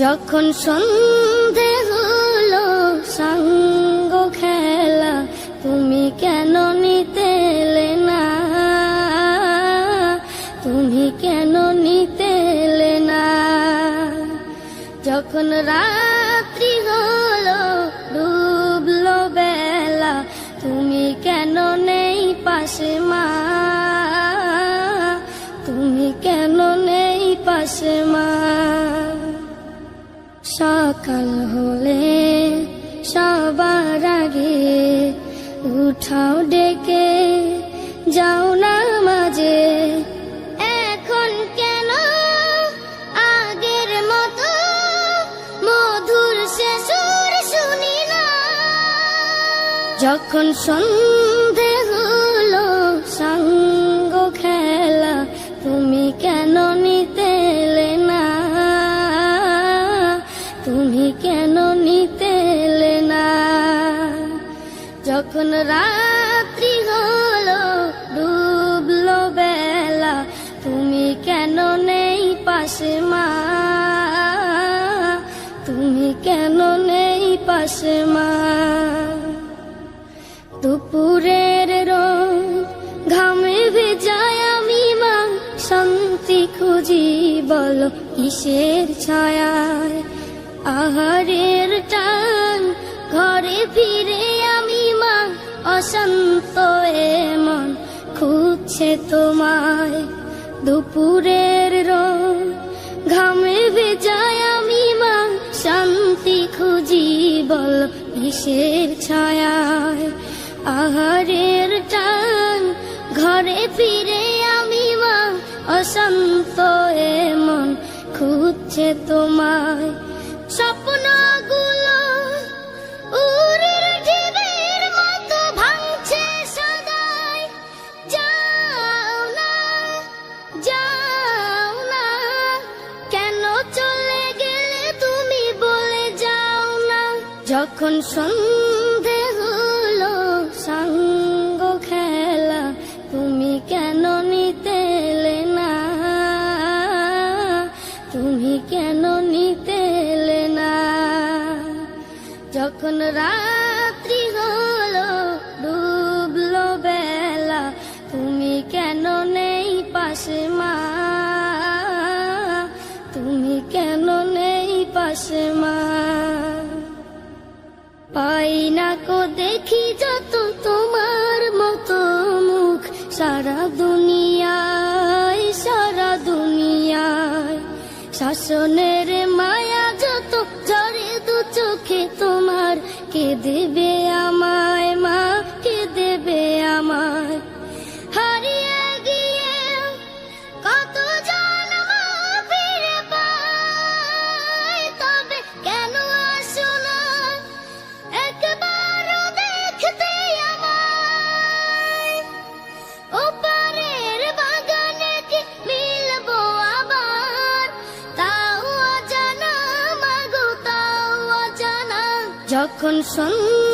যখন সন্ধে হলো, সঙ্গ খেলা, তুমি কেন নিতেলে না? তুমি কেন নিতে এলে না? যখন রাত্রি হলো, ডুবলো বেলা, তুমি কেন নেই পাশে মা? তুমি কেন নেই পাশে মা? সকাল হলে সবার আগে উঠাও ডেকে, যাও না মাঝে। এখন কেন আগের মতো মধুর সে সুর শুনি না? যখন সন্ধে কেন নিতে না। যখন রাত্রি হলো, ডুবলো বেলা, তুমি কেন নেই পাশে মা? তুমি কেন নেই পাশে মা? দুপুরের রং ঘামে ভেজায় আমি মা। শান্তি খুঁজি বলো, কিসের ছায়ায়? আহারের টান, ঘরে ফিরে আমি মা, অশান্ত মন খুঁজছে তোমায়। দুপুরের রং ঘামে ভেজায় আমি মা, শান্তি খুঁজি বল কিসের ছায়ায়। আহারের টান, ঘরে ফিরে আমি মা, অশান্ত মন খুঁজছে তোমায়। যখন সন্ধে হলো, সঙ্গ খেলা, তুমি কেন নিতেলে না? তুমি কেন নিতেলে না? যখন রাত্রি হলো, ডুবলো বেলা, তুমি কেন নেই পাশে মা? তুমি কেন নেই পাশে মা? পাই না কো দেখি যত তোমার মতো মুখ। সারা দুনিয়ায় সারা দুনিয়ায় শাসনের যখন সন্ধে হলো সঙ্গ